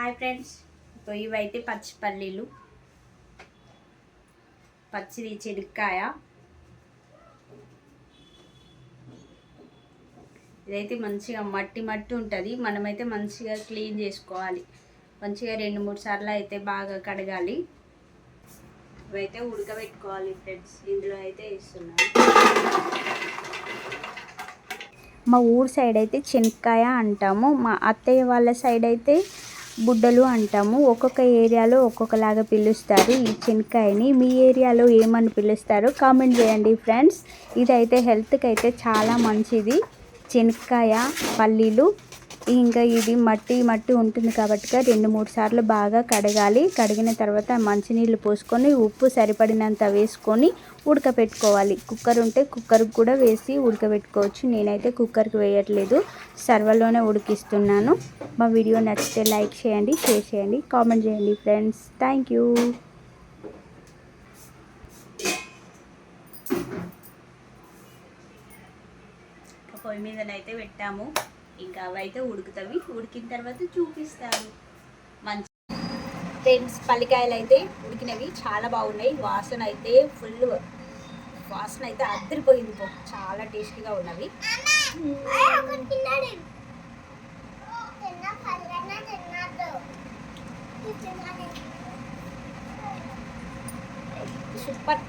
Hi friends. So ఇవైతే పచ్చి పల్లీలు. పచ్చిది చెడుక్కాయ ఇదైతే మంచిగా మట్టి మట్టి ఉంటుంది. మనమైతే మంచిగా క్లీన్ చేసుకోవాలి. మంచిగా రెండు మూడు సార్లు అయితే బాగా కడగాలి. ఇవైతే ఉడకబెట్టుకోవాలి ఫ్రెండ్స్. ఇందులో అయితే వేస్తున్నాను. మా ఊరు సైడ్ అయితే చెనక్కాయ అంటాము. మా అత్తయ్య వాళ్ళ సైడ్ అయితే బుడ్డలు అంటాము. ఒక్కొక్క ఏరియాలో ఒక్కొక్కలాగా పిలుస్తారు ఈ చెనక్కాయని మీ ఏరియాలో ఏమని పిలుస్తారో కామెంట్ చేయండి ఫ్రెండ్స్. ఇదైతే హెల్త్కి అయితే చాలా మంచిది. చెనక్కాయ పల్లీలు ఇంకా ఇది మట్టి మట్టి ఉంటుంది కాబట్టి రెండు మూడు సార్లు బాగా కడగాలి. కడిగిన తర్వాత మంచినీళ్ళు పోసుకొని ఉప్పు సరిపడినంత వేసుకొని ఉడకపెట్టుకోవాలి. కుక్కర్ ఉంటే కుక్కర్కి కూడా వేసి ఉడకబెట్టుకోవచ్చు నేనైతే కుక్కర్కి వేయట్లేదు. సర్వలోనే ఉడికిస్తున్నాను. మా వీడియో నచ్చితే లైక్ చేయండి షేర్ చేయండి కామెంట్ చేయండి ఫ్రెండ్స్. Thank you. పొయ్యి మీదనైతే పెట్టాము. ఇంకా అవి అయితే ఉడుకుతవి. ఉడికిన తర్వాత చూపిస్తారు మంచి ఫ్రెండ్స్ పల్లికాయలు అయితే ఉడికినవి. చాలా బాగున్నాయి. వాసన అయితే ఫుల్ వాసన అయితే అద్దరిపోయింది చాలా టేస్టీగా ఉన్నవి. సూపర్.